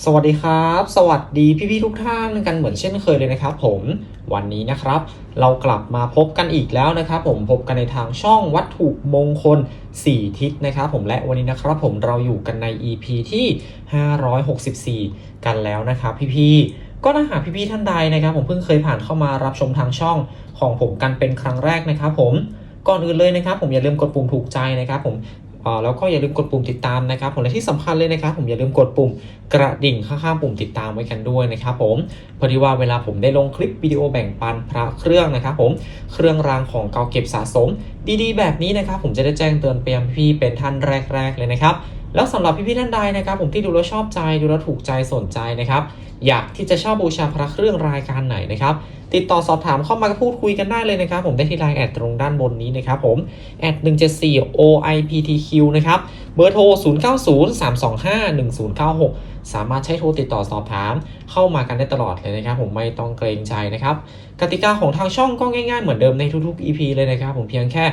สวัสดีครับ สวัสดีพี่ๆทุกท่านกันเหมือนเช่นเคยเลยนะครับผมวันนี้นะครับ เรากลับมาพบกันอีกแล้วนะครับ ผมพบกันในทางช่องวัตถุมงคล 4 ทิศนะครับ ผมและวันนี้นะครับ ผมเราอยู่กันใน EP ที่ 564 กันแล้วนะครับพี่ๆก็ถ้าหากพี่ๆท่านใดนะครับ ผมเพิ่งเคยผ่านเข้ามารับชมทางช่องของผมกันเป็นครั้งแรกนะครับ ผมก่อนอื่นเลยนะครับ ผมอย่าลืมกดปุ่มถูกใจนะครับ ผม แล้วก็อย่าลืมกดปุ่มติดตามนะครับผมและที่สำคัญเลยนะครับผมอย่าลืมกดปุ่มกระดิ่งข้างๆปุ่มติดตามไว้กันด้วยนะครับผมพอดีว่าเวลาผมได้ลงคลิปวิดีโอแบ่งปันพระเครื่องนะครับผมเครื่องรางของเก่าเก็บสะสม ดีๆ แบบนี้นะครับผมจะได้แจ้งเตือนไปยังพี่เป็นท่านแรก ๆ เลยนะครับ แล้วสำหรับพี่ๆท่านใดนะครับ ผมที่ดูแล้วชอบใจดูแล้วถูกใจสนใจนะครับ อยากที่จะเช่าบูชาพระเครื่องรายการไหนนะครับติดต่อสอบถามเข้ามาพูดคุยกันได้เลยนะครับ ผมได้ที่ไลน์แอดตรงด้านบนนี้นะครับผมแอด174 OIPTQ นะครับเบอร์โทร 0903251096 สามารถใช้โทรติดต่อสอบถาม เข้ามากันได้ตลอดเลยนะครับ ผมไม่ต้องเกรงใจนะครับกติกาของทางช่องก็ง่ายๆเหมือนเดิมในทุกๆ EP เลยนะครับผมเพียงแค่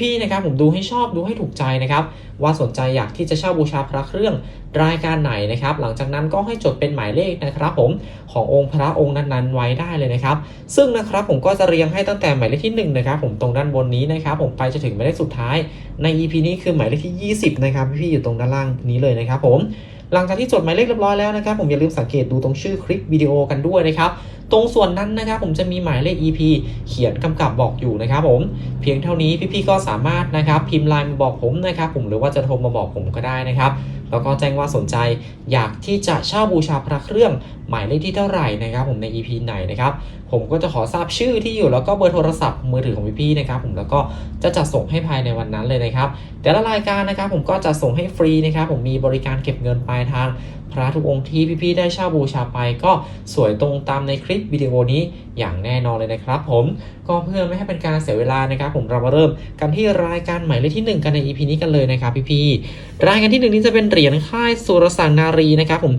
พี่ๆนะครับผมดูให้ชอบดูให้ถูกใจนะครับว่าสนใจอยากที่จะเช่าบูชาพระเครื่องรายการไหนนะครับหลังจากนั้นก็ให้จดเป็นหมายเลขนะครับผมขององค์พระองค์นั้นๆ ไว้ได้เลยนะครับ ซึ่งนะครับผมก็จะเรียงให้ตั้งแต่หมายเลขที่1นะครับผมตรงด้านบนนี้นะครับผมไปจะถึงหมายเลขสุดท้ายใน EP นี้คือหมายเลขที่ 20นะครับพี่ๆอยู่ตรงด้านล่างนี้เลยนะครับผม หลังจากที่จดหมายเลขเรียบร้อยแล้วนะครับ ผมอย่าลืมสังเกตดูตรงชื่อคลิปวิดีโอกันด้วยนะครับ ตรงส่วนนั้นนะครับ ผมจะมีหมายเลข EP เขียนกำกับบอกอยู่นะครับผมเพียงเท่านี้พี่ๆก็สามารถนะครับพิมพ์ไลน์มาบอกผมนะครับผมหรือว่าจะโทรมาบอกผมก็ได้นะครับ แล้วก็แจ้งว่าสนใจอยากที่จะเช่าบูชาพระเครื่องหมายเลขที่เท่าไหร่นะครับผมใน EP ไหนนะครับผมก็จะขอทราบชื่อที่อยู่แล้วก็เบอร์โทรศัพท์มือถือของพี่ๆนะครับผมแล้วก็จะจัดส่งให้ภายในวันนั้นเลยนะครับแต่ละรายการนะครับผมก็จะส่งให้ฟรีนะครับผมมีบริการเก็บเงินปลายทางพระทุกองค์ที่พี่ๆได้เช่าบูชาไปก็สวยตรงตามในคลิปวิดีโอนี้อย่างแน่นอนเลยนะครับผมก็เพื่อไม่ให้เป็นการเสียเวลานะครับ ผมเรามาเริ่มกันที่รายการใหมายเลขที่หนึ่งกันใน EP นี้กันเลยนะครับพี่ๆรายการที่หนึ่งนี้จะเป็นเหรียญค่ายสุรสังนารีนะครับผม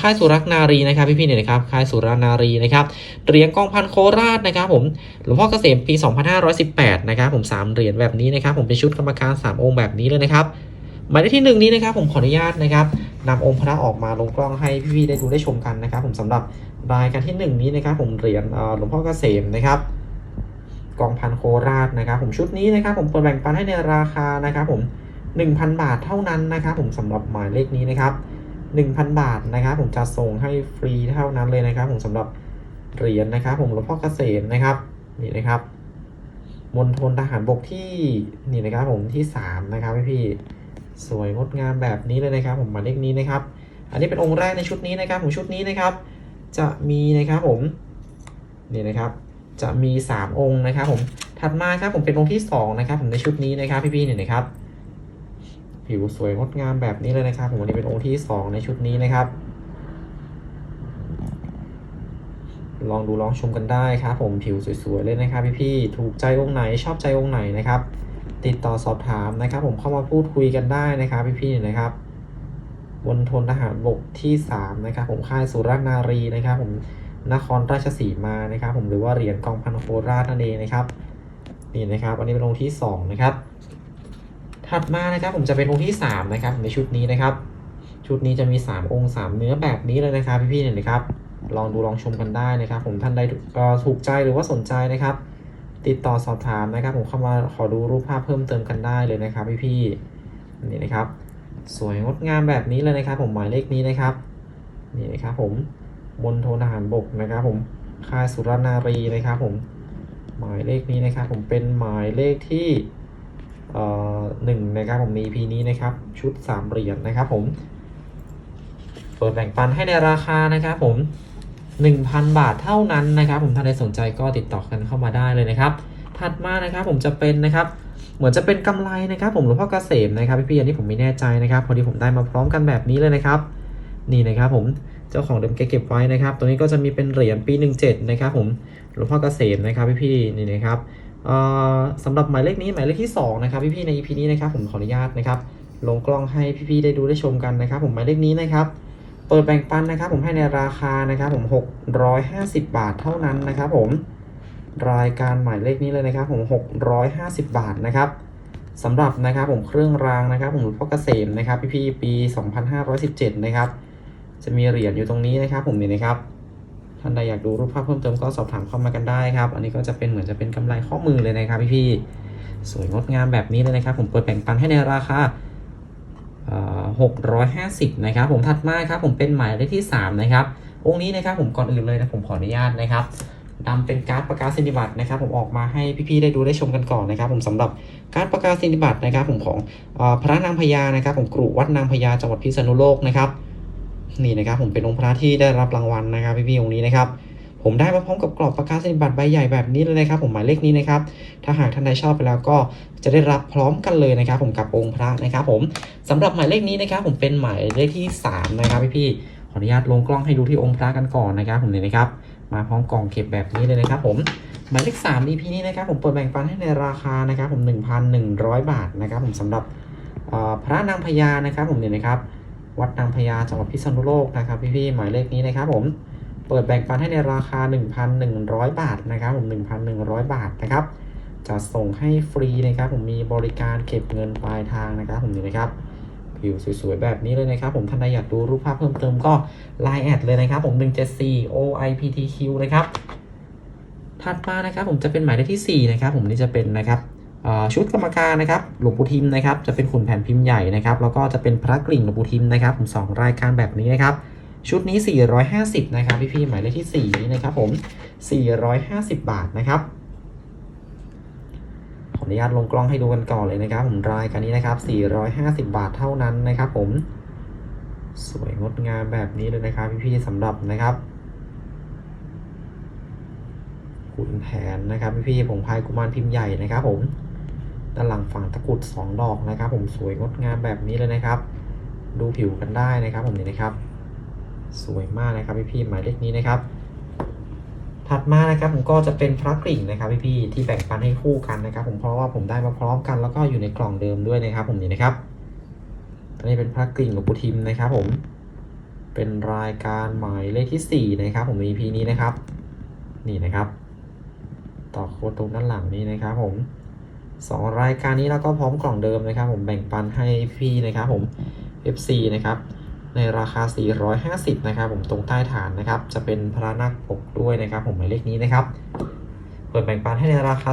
ค่ายสุรักนารีนะครับพี่ๆเนี่ยนะครับค่ายสุรานารีนะครับเหรียญกองพันโคราชนะครับผมหลวงพ่อเกษมปี 2518 นะครับผมสามเหรียญแบบนี้นะครับผมเป็นชุดกรรมการสามองค์แบบนี้เลยนะครับหมายเลขที่หนึ่งนี้นะครับผมขออนุญาตนะครับ นำองค์พระออกมาลงกล้องให้พี่ๆได้ดูได้ชมกันนะครับ ผมสำหรับรายการที่หนึ่งนี้นะครับ ผมเหรียญหลวงพ่อเกษมนะครับกองพันโคราชนะครับ ผมชุดนี้นะครับ ผมเปิดแบ่งปันให้ในราคานะครับผม 1,000 บาทเท่านั้นนะครับ ผมสำหรับหมายเลขนี้นะครับ 1,000 บาทนะครับ ผมจะส่งให้ฟรีเท่านั้นเลยนะครับ ผมสำหรับเหรียญนะครับ ผมหลวงพ่อเกษมนะครับนี่นะครับมณฑลทหารบกที่นี่นะครับผมที่สามนะครับพี่ สวยงดงามแบบนี้เลยนะครับ ผมหมายเลขนี้นะครับ อันนี้เป็นองค์แรกในชุดนี้นะครับผมชุดนี้นะครับ จะมีนะครับผมนี่นะครับ จะมี 3 องค์นะครับผมถัดมาครับผมเป็นองค์ที่ 2 นะครับ ผมในชุดนี้นะครับพี่ๆเนี่ยนะครับ ผิวสวยงดงามแบบนี้เลยนะครับ ผมวันนี้เป็นองค์ที่ 2 ในชุดนี้นะครับ ลองดูลองชมกันได้ครับ ผมผิวสวยๆเลยนะครับ พี่ๆถูกใจองค์ไหนชอบใจองค์ไหนนะครับ ติดต่อสอบถามนะครับ ผมเข้ามาพูดคุยกันได้นะครับพี่ๆนะครับบนทนทหารบกที่ 3 นะครับ ผมค่ายสุรนารีนะครับ ผมนครราชสีมานะครับ ผมหรือว่าเหรียญกองพันโคราชนั่นเองนะครับ นี่นะครับ อันนี้เป็นองค์ที่ 2 นะครับ ถัดมานะครับ ผมจะเป็นองค์ที่ 3 นะครับ ในชุดนี้นะครับ ชุดนี้จะมี 3 องค์ 3 เนื้อแบบนี้เลยนะครับ พี่ๆเนี่ยนะครับ ลองดูลองชมกันได้นะครับ ผมท่านใดถูกใจหรือว่าสนใจนะครับ ติดต่อสอบถามนะครับ ผมเข้ามาขอดูรูปภาพเพิ่มเติมกันได้เลยนะครับพี่ๆนี่นะครับ สวยงดงามแบบนี้เลยนะครับ ผมหมายเลขนี้นะครับนี่นะครับผมมณฑลทหารบกนะครับ ผมค่ายสุรนารีนะครับ ผมหมายเลขนี้นะครับ ผมเป็นหมายเลขที่เอ่อหนึ่งนะครับผมใน EP นี้นะครับ ชุดสามเหรียญนะครับผม เปิดแบ่งปันให้ในราคานะครับผม 1,000 บาทเท่านั้นนะครับ ผมถ้าใดสนใจก็ติดต่อกันเข้ามาได้เลยนะครับ ถัดมานะครับผมจะเป็นนะครับเหมือนจะเป็นกำไรนะครับ ผมหลวงพ่อเกษมนะครับพี่ๆอันนี้ผมไม่แน่ใจนะครับ พอดีผมได้มาพร้อมกันแบบนี้เลยนะครับ นี่นะครับผมเจ้าของเดิมแกเก็บไว้นะครับ ตัวนี้ก็จะมีเป็นเหรียญปี 17 นะครับ ผมหลวงพ่อเกษมนะครับพี่ๆนี่นะครับสำหรับหมายเลขนี้หมายเลขที่สองนะครับพี่ๆใน EP นี้นะครับผมขออนุญาตนะครับลงกล้องให้พี่ๆได้ดูได้ชมกันนะครับ ผมหมายเลขนี้นะครับ เปิดแบ่งปันนะครับ ผมให้ในราคานะครับ ผม 650 บาทเท่านั้นนะครับ ผมรายการหมายเลขนี้เลยนะครับ ผม 650 บาทนะครับสำหรับนะครับผมเครื่องรางนะครับ ผมหลวงพ่อเกษมนะครับพี่ๆปี 2517 นะครับ จะมีเหรียญอยู่ตรงนี้นะครับ ผมนี่นะครับท่านใดอยากดูรูปภาพเพิ่มเติมก็สอบถามเข้ามากันได้ครับ อันนี้ก็จะเป็นเหมือนจะเป็นกำไรข้อมือเลยนะครับพี่ๆสวยงดงามแบบนี้เลยนะครับ ผมเปิดแบ่งปันให้ในราคา หกร้อยห้าสิบนะครับ ผมถัดมาครับผมเป็นหมายเลขที่สามนะครับ องค์นี้นะครับผมก่อนอื่นเลยนะผมขออนุญาตนะครับนำเป็นการ์ดประกาศสินียบัตรนะครับผมออกมาให้พี่ๆได้ดูได้ชมกันก่อนนะครับ ผมสำหรับการ์ดประกาศสินียบัตรนะครับ ผมของอพระนางพญานะครับ ผมกรุวัดนางพญาจังหวัดพิษณุโลกนะครับนี่นะครับผมเป็นองค์พระที่ได้รับรางวัลนะครับพี่ๆองค์นี้นะครับ ผมได้มาพร้อมกับกรอบประกาศนียบัตรใบใหญ่แบบนี้เลยนะครับ ผมหมายเลขนี้นะครับ ถ้าหากท่านใดชอบไปแล้วก็จะได้รับพร้อมกันเลยนะครับ ผมกับองค์พระนะครับ ผมสำหรับหมายเลขนี้นะครับ ผมเป็นหมายเลขที่สามนะครับพี่ๆขออนุญาตลงกล้องให้ดูที่องค์พระกันก่อนนะครับ ผมนี่นะครับมาพร้อมกล่องเก็บแบบนี้เลยนะครับ ผมหมายเลข3 EP นี้นะครับ ผมเปิดแบ่งปันให้ในราคานะครับผม1,100 บาทนะครับ ผมสำหรับพระนางพญานะครับ ผมเนี่ยนะครับ วัดนางพญาจังหวัดพิษณุโลกนะครับ พี่ๆหมายเลขนี้นะครับ ผม เปิดแบ่งปันให้ในราคา 1,100 บาทนะครับผม 1,100 บาทนะครับ จะส่งให้ฟรีนะครับผมมีบริการเก็บเงินปลายทางนะครับผมนี่นะครับผิวสวยๆ แบบนี้เลยนะครับ ผมท่านใดอยากดูรูปภาพเพิ่มเติมก็ Line แอดเลยนะครับ ผม 174 OIPTQ นะครับ ถัดมานะครับ ผมจะเป็นหมายเลขที่ 4 นะครับ ผมนี่จะเป็นนะครับชุดกรรมการนะครับหลวงปู่ทิมนะครับ จะเป็นขุนแผ่นพิมพ์ใหญ่นะครับ แล้วก็จะเป็นพระกลิ่งหลวงปู่ทิมนะครับ ผมสองรายการแบบนี้นะครับ ชุดนี้ 450 นะครับพี่ๆหมายเลขที่ 4 นี้นะครับผม 450 บาทนะครับขออนุญาตลงกล้องให้ดูกันก่อนเลยนะครับ ผมรายการนี้นะครับ 450 บาทเท่านั้นนะครับ ผม สวยงดงามแบบนี้เลยนะครับ พี่ๆสำหรับนะครับขุนแผนนะครับ พี่ๆผงพายกุมารพิมพ์ใหญ่นะครับ ผมด้านหลังฝั่งตะกุดสองดอกนะครับ ผมสวยงดงามแบบนี้เลยนะครับ ดูผิวกันได้นะครับ ผมนี่นะครับ สวยมากนะครับพี่ๆหมายเลขนี้นะครับ ถัดมานะครับผมก็จะเป็นพระกริ่งนะครับพี่ๆที่แบ่งปันให้คู่กันนะครับ ผมเพราะว่าผมได้มาพร้อมกันแล้วก็อยู่ในกล่องเดิมด้วยนะครับ ผมนี่นะครับอันนี้เป็นพระกริ่งหลวงปู่ทิมนะครับ ผมเป็นรายการหมายเลขที่ 4 นะครับ ผม EP นี้นะครับ นี่นะครับต่อโค้ดตรงด้านหลังนี้นะครับ ผมสองรายการนี้แล้วก็พร้อมกล่องเดิมนะครับ ผมแบ่งปันให้พี่นะครับ ผม FC นะครับ ในราคา 450 นะครับ ผมตรงใต้ฐานนะครับ จะเป็นพระนักปกด้วยนะครับ ผมหมายเลขนี้นะครับ เปิดแบ่งปันให้ในราคา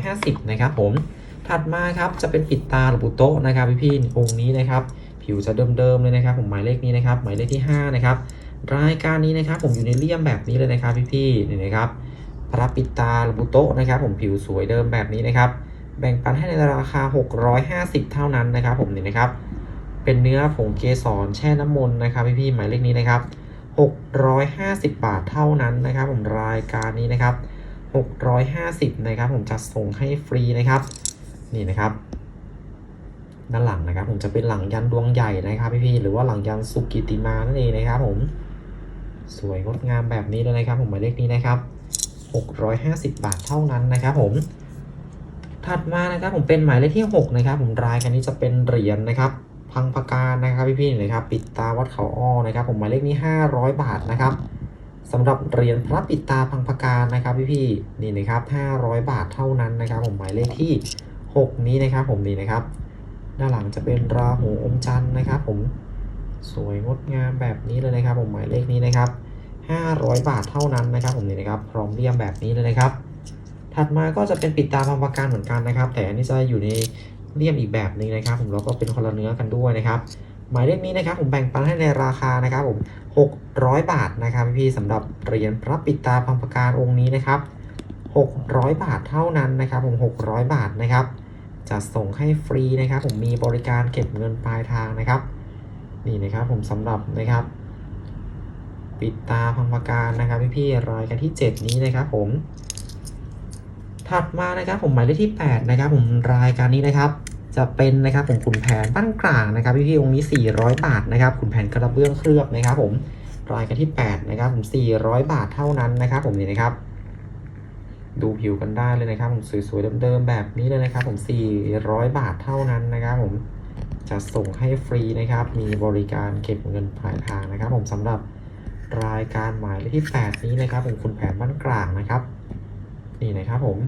450 นะครับ ผม ถัดมาครับจะเป็นปิดตาหลวงปู่โตะนะครับพี่พี่องค์นี้นะครับ ผิวจะเดิมๆเลยนะครับ ผมหมายเลขนี้นะครับ หมายเลขที่ 5 นะครับ รายการนี้นะครับ ผมอยู่ในเลี่ยมแบบนี้เลยนะครับ พี่พี่นี่นะครับ พระปิดตาหลวงปู่โตะนะครับ ผมผิวสวยเดิมแบบนี้นะครับ แบ่งปันให้ในราคา 650 เท่านั้นนะครับ ผมนี่นะครับ เป็นเนื้อผงเกสรแช่น้ำมนต์นะครับพี่พี่ๆหมายเลขนี้นะครับ 650 บาทเท่านั้นนะครับผมรายการนี้นะครับ 650 นะครับ ผมจะส่งให้ฟรีนะครับ นี่นะครับ ด้านหลังนะครับ ผมจะเป็นหลังยันดวงใหญ่นะครับพี่ๆหรือว่าหลังยันสุกิติมานั่นเองนะครับ ผมสวยงดงามแบบนี้เลยนะครับ ผมหมายเลขนี้นะครับ 650 บาทเท่านั้นนะครับผมถัดมานะครับผมเป็นหมายเลขที่ 6 นะครับ ผมรายกันนี้จะเป็นเหรียญนะครับ พังประการนะครับพี่ๆนะครับ ปิดตาวัดเขาอ้อนะครับ ผมหมายเลขนี้ 500 บาทนะครับสำหรับเหรียญพระปิดตาพังประการนะครับพี่ๆนี่นะครับ 500 บาทเท่านั้นนะครับ ผมหมายเลขที่ 6 นี้นะครับ ผมนี่นะครับ ด้านหลังจะเป็นราหูอมจันทร์นะครับ ผมสวยงดงามแบบนี้เลยนะครับ ผมหมายเลขนี้นะครับ 500 บาทเท่านั้นนะครับ ผมนี่นะครับ พร้อมเรียมแบบนี้เลยนะครับ ถัดมาก็จะเป็นปิดตาพังประการเหมือนกันนะครับ แต่อันนี้จะอยู่ใน เลี่ยมอีกแบบหนึ่งนะครับ ผมแล้วก็เป็นคนละเนื้อกันด้วยนะครับ หมายเลขนี้นะครับ ผมแบ่งปันให้ในราคานะครับผม600 บาทนะครับพี่ๆสำหรับเหรียญพระปิดตาพังปการองค์นี้นะครับ 600 บาทเท่านั้นนะครับ ผม 600 บาทนะครับจะส่งให้ฟรีนะครับ ผมมีบริการเก็บเงินปลายทางนะครับ นี่นะครับผมสำหรับนะครับ ปิดตาพังปการนะครับพี่ๆรายกันที่ 7 นี้นะครับ ผมถัดมานะครับผมหมายเลขที่ 8 นะครับ ผมรายการนี้นะครับ จะเป็นนะครับผมขุนแผนบ้านกลางนะครับพี่ๆองค์นี้ 400 บาทนะครับขุนแผนกระเบื้องเคลือบนะครับผมรายกันที่ 8 นะครับผม 400 บาทเท่านั้นนะครับ ผมนี่นะครับ ดูผิวกันได้เลยนะครับ ผมสวยๆเดิมๆแบบนี้เลยนะครับ ผม 400 บาทเท่านั้นนะครับผมจะส่งให้ฟรีนะครับ มีบริการเก็บเงินปลายทางนะครับ ผมสำหรับรายการหมายเลขที่ 8 นี้นะครับผมขุนแผนบ้านกลางนะครับ นี่นะครับผม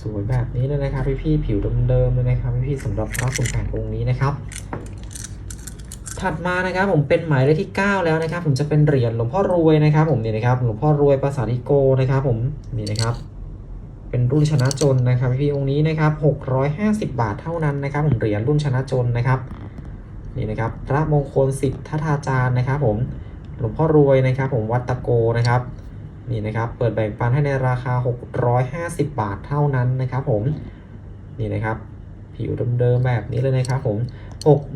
สวยๆแบบนี้เลยนะครับพี่พี่ๆผิวเดิมๆเลยนะครับพี่พี่ๆสำหรับพระขุนแผนองค์นี้นะครับ ถัดมานะครับผมเป็นหมายเลขที่ 9 แล้วนะครับ ผมจะเป็นเหรียญหลวงพ่อรวยนะครับ ผมนี่นะครับหลวงพ่อรวยภาษาทิโกนะครับ ผมนี่นะครับเป็นรุ่นชนะจนนะครับพี่ๆองค์นี้นะครับ650 บาทเท่านั้นนะครับ ผมเหรียญรุ่นชนะจนนะครับนี่นะครับพระมงคลสิทธาจารย์นะครับ ผมหลวงพ่อรวยนะครับ ผมวัดตะโกนะครับ นี่นะครับ เปิดแบ่งปันให้ในราคา 650 บาทเท่านั้นนะครับผม นี่นะครับ ผิวเดิมๆแบบนี้เลยนะครับผม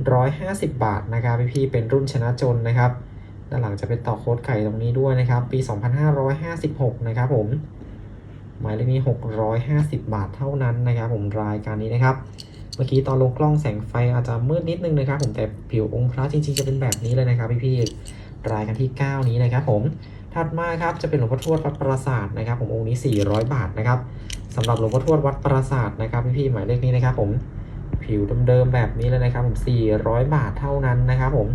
650 บาทนะครับพี่ๆเป็นรุ่นชนะจนนะครับ ด้านหลังจะเป็นต่อโค้ดไก่ตรงนี้ด้วยนะครับ ปี 2556 นะครับผม หมายเลขนี้ 650 บาทเท่านั้นนะครับผมรายการนี้นะครับ เมื่อกี้ตอนลงกล้องแสงไฟอาจจะมืดนิดนึงนะครับ ผมแต่ผิวองค์พระจริงๆจะเป็นแบบนี้เลยนะครับพี่ๆรายการที่ 9 นี้นะครับผม ถัดมาครับจะเป็นหลวงพ่อทวดวัดปราสาทนะครับ ผมองค์นี้ 400 บาทนะครับสำหรับหลวงพ่อทวดวัดปราสาทนะครับพี่ๆหมายเลขนี้นะครับ ผมผิวเดิมๆแบบนี้เลยนะครับ ผม 400 บาทเท่านั้นนะครับ ผม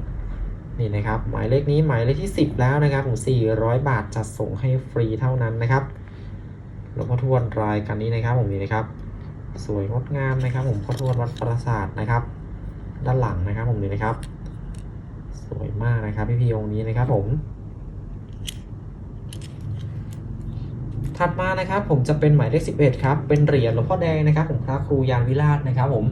นี่นะครับ หมายเลขนี้หมายเลขที่ 10 แล้วนะครับ ผม 400 บาทจัดส่งให้ฟรีเท่านั้นนะครับหลวงพ่อทวดรายกันนี้นะครับผมนี่นะครับ สวยงดงามนะครับ ผมพ่อทวดวัดปราสาทนะครับ ด้านหลังนะครับ ผมนี่นะครับ สวยมากนะครับพี่พีองค์นี้นะครับ ผม ถัดมานะครับผมจะเป็นหมายเลข 11 ครับ เป็นเหรียญหลวงพ่อแดงนะครับ ผมพระครูยานวิราชนะครับ ผม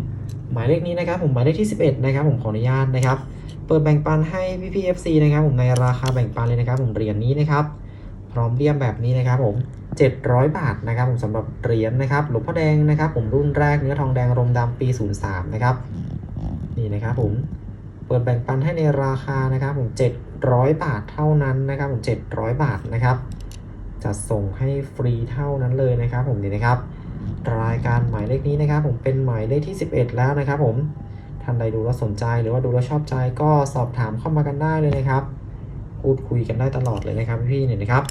หมายเลขนี้นะครับ ผมหมายเลขที่ 11 นะครับ ผมขออนุญาตนะครับ เปิดแบ่งปันให้พี่พีเอฟซีนะครับ ผมในราคาแบ่งปันเลยนะครับ ผมเหรียญนี้นะครับ พร้อมเลี่ยมแบบนี้นะครับ ผม 700 บาทนะครับ ผมสำหรับเหรียญนะครับหลวงพ่อแดงนะครับ ผมรุ่นแรกเนื้อทองแดงรมดำปี 03 นะครับ นี่นะครับ ผมเปิดแบ่งปันให้ในราคานะครับ ผม 700 บาทเท่านั้นนะครับ ผม 700 บาทนะครับ จะส่งให้ฟรีเท่านั้นเลยนะครับผมนี่นะครับ รายการหมายเลขนี้นะครับ ผมเป็นหมายเลขที่ 11 แล้วนะครับ ผมท่านใดดูแล้วสนใจหรือว่าดูแล้วชอบใจก็สอบถามเข้ามากันได้เลยนะครับพูดคุยกันได้ตลอดเลยนะครับพี่ๆเนี่ยนะครับ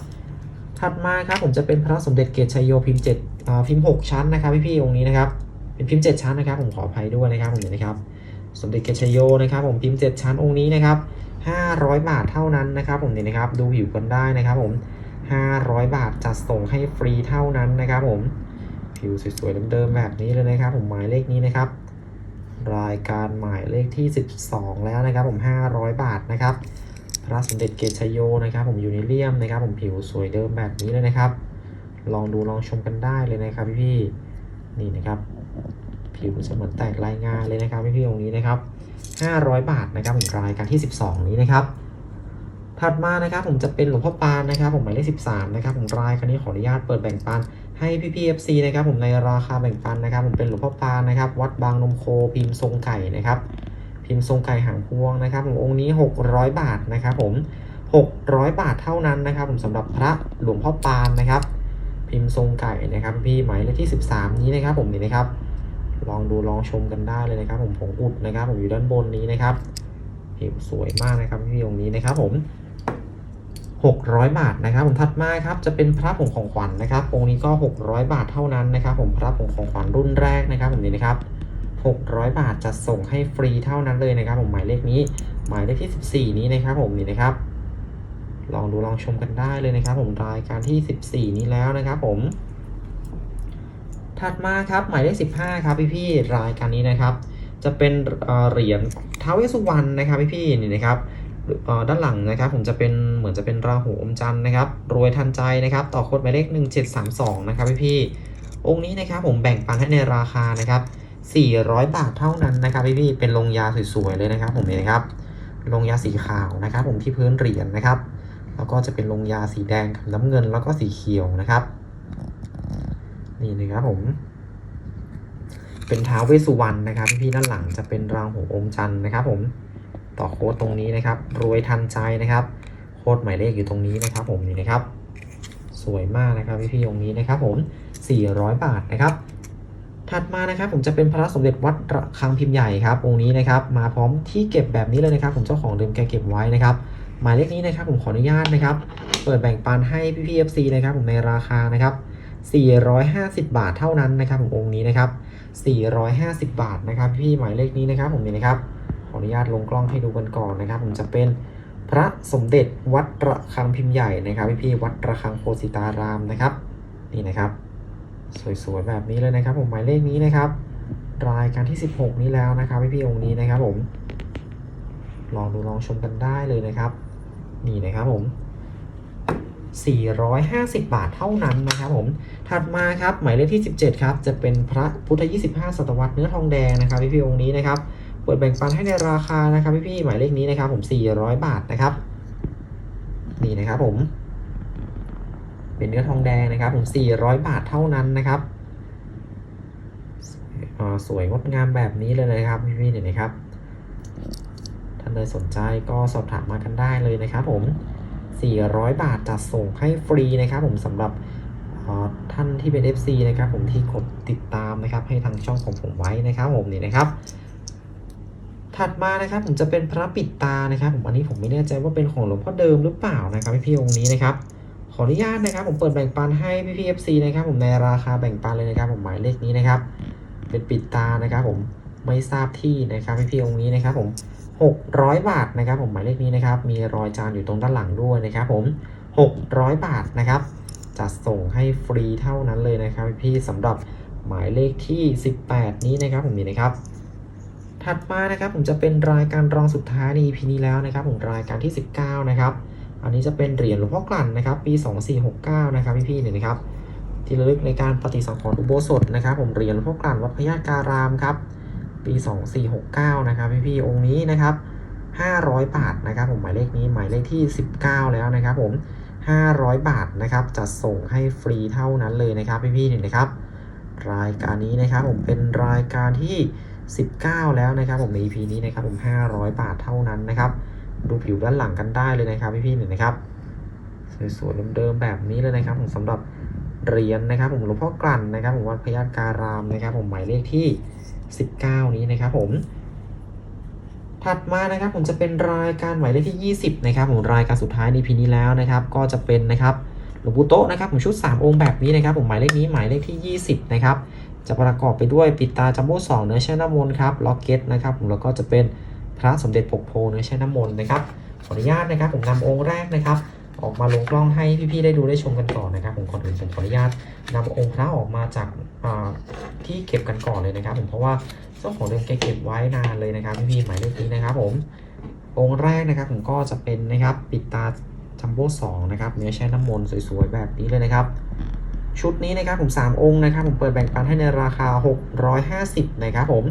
ถัดมาครับผมจะเป็นพระสมเด็จเกศชัยโยพิมพ์7อ่าพิมพ์6ชั้นนะครับพี่ๆองค์นี้นะครับเป็นพิมพ์7ชั้นนะครับ ผมขออภัยด้วยนะครับผมเนี่ยนะครับ สมเด็จเกศชัยโยนะครับผมพิมพ์7ชั้นองค์นี้นะครับ500บาทเท่านั้นนะครับ ผมเนี่ยนะครับ ดูผิวกันได้นะครับ ผม 500 บาทจัดส่งให้ฟรีเท่านั้นนะครับผมผิวสวยๆเดิมๆแบบนี้เลยนะครับผมหมายเลขนี้นะครับ รายการหมายเลขที่ 12 แล้วนะครับผม 500 บาทนะครับพระสมเด็จเกชโยนะครับ ผมยูนิเลียมนะครับ ผมผิวสวยเดิมแบบนี้เลยนะครับ ลองดูลองชมกันได้เลยนะครับพี่ๆนี่นะครับ ผิวจะเหมือนแตกลายงานเลยนะครับพี่ๆตรงนี้นะครับ 500 บาทนะครับผมรายการที่ 12 นี้นะครับ ถัดมานะครับผมจะเป็นหลวงพ่อปานนะครับผมหมายเลข 13 นะครับผมรายการนี้ขออนุญาตเปิดแบ่งปันให้พี่พีเอฟซีนะครับผมในราคาแบ่งปันนะครับผมเป็นหลวงพ่อปานนะครับวัดบางนมโคพิมพ์ทรงไก่นะครับพิมพ์ทรงไก่หางพวงนะครับผมองค์นี้ 600 บาทนะครับผม 600 บาทเท่านั้นนะครับผมสำหรับพระหลวงพ่อปานนะครับพิมพ์ทรงไก่นะครับพี่หมายเลขที่ 13 นี้นะครับผมนี่นะครับ ลองดูลองชมกันได้เลยนะครับ ผมผงอุดนะครับ ผมอยู่ด้านบนนี้นะครับผิวสวยมากนะครับพี่องค์นี้นะครับผม 600 บาทนะครับผมถัดมาครับจะเป็นพระผงของขวัญนะครับองค์นี้ก็ 600 บาทเท่านั้นนะครับ ผมพระผงของขวัญรุ่นแรกนะครับ ผมนี่นะครับ 600 บาทจะส่งให้ฟรีเท่านั้นเลยนะครับ ผมหมายเลขนี้ หมายเลขที่ 14 นี้นะครับ ผมนี่นะครับ ลองดูลองชมกันได้เลยนะครับ ผมรายการที่ 14 นี้แล้วนะครับ ผม ถัดมาครับหมายเลข 15 ครับพี่ๆรายการนี้นะครับ จะเป็นเหรียญท้าวเวสสุวรรณนะครับพี่ๆนี่นะครับ ด้านหลังนะครับผมจะเป็นเหมือนจะเป็นราหูอมจันทร์นะครับรวยทันใจนะครับ ต่อโคดหมายเลข 1732 นะครับพี่ๆองค์นี้นะครับผมแบ่งปันให้ในราคานะครับ 400 บาทเท่านั้นนะครับพี่ๆเป็นลงยาสวยๆเลยนะครับ ผมนี่นะครับลงยาสีขาวนะครับ ผมที่พื้นเหรียญนะครับ แล้วก็จะเป็นลงยาสีแดงกับน้ำเงินแล้วก็สีเขียวนะครับนี่นะครับผม เป็นท้าวเวสุวรรณนะครับ พี่ๆด้านหลังจะเป็นราหูอมจันทร์นะครับ ผม ต่อโค้ดตรงนี้นะครับ รวยทันใจนะครับ โค้ดหมายเลขอยู่ตรงนี้นะครับ ผมนี่นะครับ สวยมากนะครับพี่ๆองค์นี้นะครับ ผม 400 บาทนะครับ ถัดมานะครับ ผมจะเป็นพระสมเด็จวัดระฆังพิมพ์ใหญ่ครับ องค์นี้นะครับ มาพร้อมที่เก็บแบบนี้เลยนะครับ ผมเจ้าของเดิมแกเก็บไว้นะครับ หมายเลขนี้นะครับ ผมขออนุญาตนะครับ เปิดแบ่งปันให้พี่ๆ FC นะครับ ผมในราคานะครับ450 บาทเท่านั้นนะครับผมองค์นี้นะครับ 450 บาทนะครับ พี่หมายเลขนี้นะครับผมนี่นะครับ ขออนุญาตลงกล้องให้ดูกันก่อนนะครับ ผมจะเป็นพระสมเด็จวัดระฆังพิมพ์ใหญ่นะครับพี่ๆวัดระฆังโพสิตารามนะครับ นี่นะครับ สวยๆแบบนี้เลยนะครับ ผมหมายเลขนี้นะครับ รายการที่ 16 นี้แล้วนะครับพี่ๆองค์นี้นะครับ ผมลองดูลองชมกันได้เลยนะครับ นี่นะครับผม 450 บาทเท่านั้นนะครับผม ถัดมาครับหมายเลขที่ 17 ครับ จะเป็นพระพุทธ 25 ศตวรรษเนื้อทองแดงนะครับพี่พี่องค์นี้นะครับ ดแบ่งปันให้ในราคานะครับพี่พี่ๆหมายเลขนี้นะครับ ผม400 บาทนะครับ นี่นะครับผม เป็นเนื้อทองแดงนะครับ ผม 400 บาทเท่านั้นนะครับสวยงดงามแบบนี้เลยนะครับพี่พี่ๆเนี่ยนะครับท่านใดสนใจก็สอบถามมากันได้เลยนะครับ ผม 400 บาทจัดส่งให้ฟรีนะครับผมสำหรับท่านที่เป็น FC นะครับ ผมที่กดติดตามนะครับ ให้ทางช่องของผมไว้นะครับ ผมนี่นะครับ ถัดมานะครับผมจะเป็นพระปิดตานะครับผมอันนี้ผมไม่แน่ใจว่าเป็นของหลวงพ่อเดิมหรือเปล่านะครับพี่พี่องค์นี้นะครับขออนุญาตนะครับ ผมเปิดแบ่งปันให้พี่พี่ๆ FC นะครับผมในราคาแบ่งปันเลยนะครับ ผมหมายเลขนี้นะครับ เป็นปิดตานะครับ ผมไม่ทราบที่นะครับพี่พี่องค์นี้นะครับ ผม 600 บาทนะครับ ผมหมายเลขนี้นะครับ มีรอยจานอยู่ตรงด้านหลังด้วยนะครับ ผม 600 บาทนะครับจัดส่งให้ฟรีเท่านั้นเลยนะครับ พี่สำหรับหมายเลขที่ 18 นี้นะครับ ผมนี่นะครับ ถัดมานะครับผมจะเป็นรายการรองสุดท้ายใน EP นี้แล้วนะครับผมรายการที่ 19 นะครับ อันนี้จะเป็นเหรียญหลวงพ่อกลั่นนะครับ ปี 2469 นะครับพี่ๆเนี่ยนะครับ ที่ระลึกในการปฏิสังขรณ์อุโบสถนะครับ ผมเหรียญหลวงพ่อกลั่นวัดพญาการามครับ ปี 2469 นะครับพี่ๆองค์นี้นะครับ 500 บาทนะครับ ผมหมายเลขนี้หมายเลขที่ 19 แล้วนะครับ ผม 500 บาทนะครับจัดส่งให้ฟรีเท่านั้นเลยนะครับพี่ๆเนี่ยนะครับ รายการนี้นะครับผมเป็นรายการที่ 19 แล้วนะครับผมใน EP นี้นะครับผม 500 บาทเท่านั้นนะครับดูผิวด้านหลังกันได้เลยนะครับพี่ๆเนี่ยนะครับสวยๆเดิมๆแบบนี้เลยนะครับผมสำหรับเหรียญนะครับ ผมหลวงพ่อกลั่นนะครับ ผมวัดพญาการามนะครับ ผมหมายเลขที่ 19 นี้นะครับ ผม ถัดมานะครับ ผมจะเป็นรายการหมายเลขที่ 20 นะครับ ผมรายการสุดท้ายในพีนี้แล้วนะครับ ก็จะเป็นนะครับหลวงปู่โตนะครับ ผมชุด 3 องค์แบบนี้นะครับ ผมหมายเลขนี้หมายเลขที่ 20 นะครับ จะประกอบไปด้วยปิดตาจัมโบ้สองเนื้อแช่น้ำมนต์ครับล็อกเก็ตนะครับผมแล้วก็จะเป็นพระสมเด็จปกโพเนื้อแช่น้ำมนต์นะครับขออนุญาตนะครับผมนำองค์แรกนะครับ ออกมาลงกล้องให้พี่ๆได้ดูได้ชมกันก่อนนะครับ ผมก่อนอื่นผมขออนุญาตนำองค์พระออกมาจากที่เก็บกันก่อนเลยนะครับ ผมเพราะว่าเจ้าของเดิมแกเก็บไว้นานเลยนะครับพี่ๆหมายเลขนี้นะครับ ผมองค์แรกนะครับผมก็จะเป็นนะครับปิดตาจัมโบ้สองนะครับเนื้อแช่น้ำมนต์สวยๆแบบนี้เลยนะครับ ชุดนี้นะครับผม 3 องค์นะครับผมเปิดแบ่งปันให้ในราคา 650 นะครับผม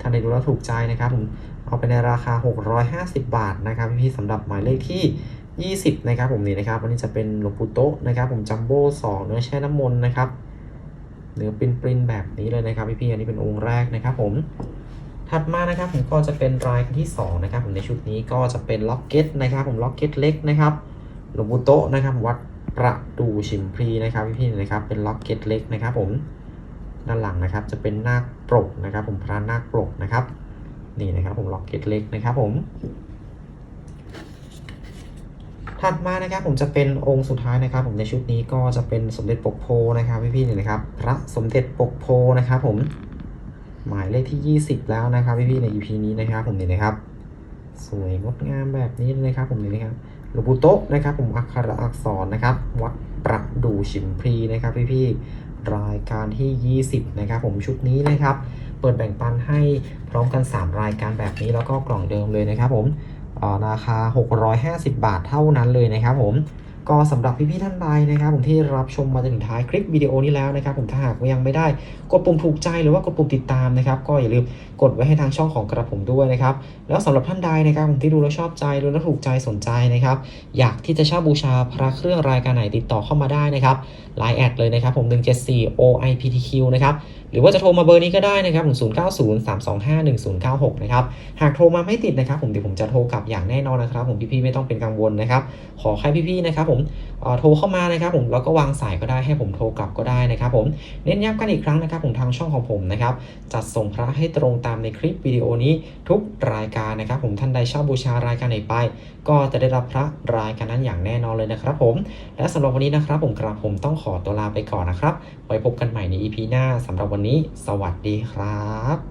ท่านใดดูแล้วถูกใจนะครับผมเอาไปในราคา 650 บาทนะครับพี่ๆสำหรับหมายเลขที่ 20 นะครับผมนี่นะครับวันนี้จะเป็นหลวงปู่โตะนะครับผมจัมโบ้สองเนื้อแช่น้ำมนต์นะครับเนื้อปรินปรินแบบนี้เลยนะครับพี่ๆอันนี้เป็นองค์แรกนะครับผมถัดมานะครับผมก็จะเป็นรายที่2นะครับผมในชุดนี้ก็จะเป็นล็อกเก็ตนะครับผมล็อกเก็ตเล็กนะครับหลวงปู่โตะนะครับวัด ประดูชิมพลีนะครับพี่ๆนะครับเป็นล็อกเก็ตเล็กนะครับผมด้านหลังนะครับจะเป็นนาคปรกนะครับ ผมพระนาคปรกนะครับนี่นะครับผมล็อกเก็ตเล็กนะครับผม ถัดมานะครับผมจะเป็นองค์สุดท้ายนะครับ ผมในชุดนี้ก็จะเป็นสมเด็จปกโพนะครับพี่ๆนี่นะครับ พระสมเด็จปกโพนะครับ ผมหมายเลขที่ 20 แล้วนะครับพี่ๆใน EP นี้นะครับ ผมนี่นะครับ สวยงดงามแบบนี้เลยนะครับ ผมนี่นะครับ ลวงปู่โตะนะครับผมอักขระอักษรนะครับ วัดประดูชิมพรีนะครับพี่ๆรายการที่ 20 นะครับ ผมชุดนี้นะครับ เปิดแบ่งปันให้พร้อมกัน 3 รายการแบบนี้แล้วก็กล่องเดิมเลยนะครับ ผมเอ่อราคา 650 บาทเท่านั้นเลยนะครับผม ก็สำหรับพี่ๆท่านใดนะครับผมที่รับชมมาจนถึงท้ายคลิปวิดีโอนี้แล้วนะครับผมถ้าหากยังไม่ได้กดปุ่มถูกใจหรือว่ากดปุ่มติดตามนะครับก็อย่าลืมกดไว้ให้ทางช่องของกระผมด้วยนะครับแล้วสำหรับท่านใดนะครับผมที่ดูแล้วชอบใจดูแล้วถูกใจสนใจนะครับอยากที่จะเช่าบูชาพระเครื่องรายการไหนติดต่อเข้ามาได้นะครับไลน์แอดเลยนะครับผม174 OIPTQ นะครับหรือว่าจะโทรมาเบอร์นี้ก็ได้นะครับผม0903251096นะครับหากโทรมาไม่ติดนะครับผมเดี๋ยวผมจะโทรกลับอย่างแน่นอนนะครับผมพี่ๆไม่ต้องเป็นกังวลนะครับขอแค่พี่ๆนะครับผมเอ่อโทรเข้ามานะครับผมแล้วก็วางสายก็ได้ให้ผมโทรกลับก็ได้นะครับผมเน้นย้ำกันอีกครั้งนะครับผมทางช่องของผมนะครับจัดส่งพระให้ตรงตามในคลิปวิดีโอนี้ทุกรายการนะครับ ผมท่านใดช่าบูชารายการไหนไป ก็จะได้รับพระรายการนั้นอย่างแน่นอนเลยนะครับผมและสำหรับวันนี้นะครับผมกระผมต้องขอตัวลาไปก่อนนะครับไว้พบกันใหม่ใน EP หน้าสำหรับวันนี้ สวัสดีครับ